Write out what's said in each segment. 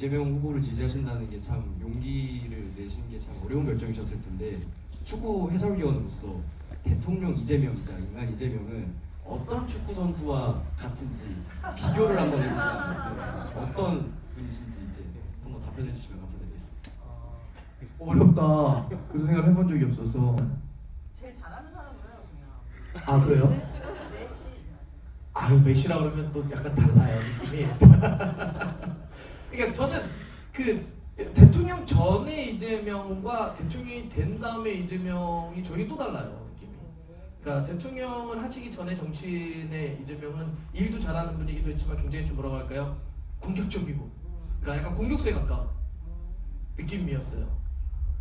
이재명 후보를 지지하신다는 게 참 용기를 내신 게참 어려운 결정이셨을 텐데 축구 해설위원으로서 대통령 이재명이자 인간 이재명은 어떤 축구 선수와 같은지 비교를 한번 해보자. 어떤 분이신지 이제 한번 답변해 주시면 감사드리겠습니다. 어렵다. 그 생각을 해본 적이 없어서. 제일 잘하는 사람이에요 그냥. 아 그래요? 메시. 아유 메시라 그러면 또 약간 달라요 느낌이. 그러니까 저는 그 대통령 전에 이재명과 대통령이 된 다음에 이재명이 저희 또 달라요 느낌이. 그러니까 대통령을 하시기 전에 정치인의 이재명은 일도 잘하는 분이기도 했지만 굉장히 좀 뭐라고 할까요? 공격적이고, 그러니까 약간 공격수에 가까운 느낌이었어요.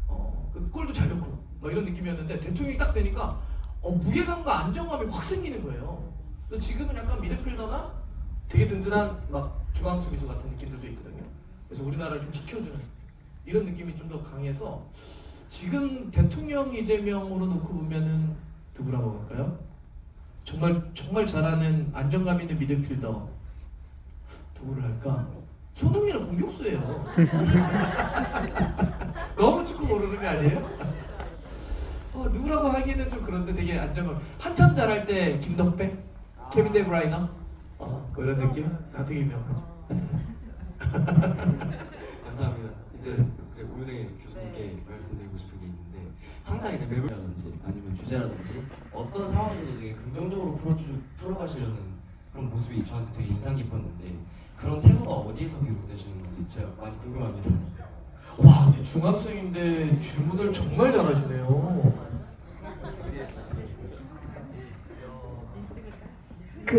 어, 그 골도 잘 넣고 막 이런 느낌이었는데 대통령이 딱 되니까 어, 무게감과 안정감이 확 생기는 거예요. 지금은 약간 미드필더나 되게 든든한 막 중앙 수비수 같은 느낌들도 있거든요. 그래서 우리나라를 좀 지켜주는 이런 느낌이 좀 더 강해서 지금 대통령 이재명으로 놓고 보면은 누구라고 할까요? 정말 정말 잘하는 안정감 있는 미드필더 누구를 할까? 손흥민은 공격수예요. 너무 축구 모르는 거 아니에요? 어, 누구라고 하기는 좀 그런데 되게 안정감. 한참 잘할 때 김덕배, 케빈 데브라이너, 어, 뭐 이런 느낌? 다 되게 유명하죠. 감사합니다. 이제 이제 오윤혜 교수님께 말씀드리고 싶은 게 있는데 항상 이제 맵이라든지 아니면 주제라든지 어떤 상황에서도 되게 긍정적으로 풀어주 풀어가시려는 그런 모습이 저한테 되게 인상 깊었는데 그런 태도가 어디에서 비롯되시는 건지 제가 많이 궁금합니다. 와, 근데 중학생인데 질문을 정말 잘하시네요.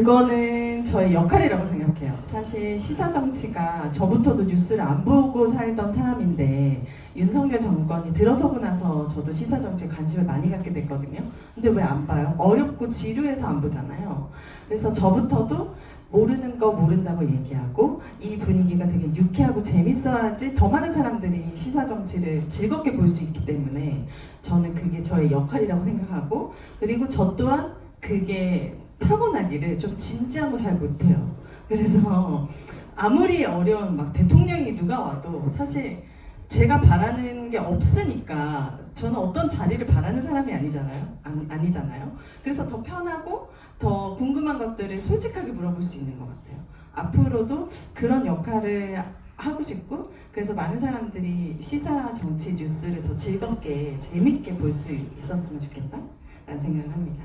그거는 저의 역할이라고 생각해요. 사실 시사 정치가 저부터도 뉴스를 안 보고 살던 사람인데 윤석열 정권이 들어서고 나서 저도 시사 정치에 관심을 많이 갖게 됐거든요. 근데 왜 안 봐요? 어렵고 지루해서 안 보잖아요. 그래서 저부터도 모르는 거 모른다고 얘기하고 이 분위기가 되게 유쾌하고 재밌어야지 더 많은 사람들이 시사 정치를 즐겁게 볼 수 있기 때문에 저는 그게 저의 역할이라고 생각하고 그리고 저 또한 그게 타고나기를 좀 진지한 거 잘 못해요. 그래서 아무리 어려운 막 대통령이 누가 와도 사실 제가 바라는 게 없으니까 저는 어떤 자리를 바라는 사람이 아니잖아요. 안, 아니잖아요. 그래서 더 편하고 더 궁금한 것들을 솔직하게 물어볼 수 있는 것 같아요. 앞으로도 그런 역할을 하고 싶고 그래서 많은 사람들이 시사 정치 뉴스를 더 즐겁게 재밌게 볼 수 있었으면 좋겠다라는 생각을 합니다.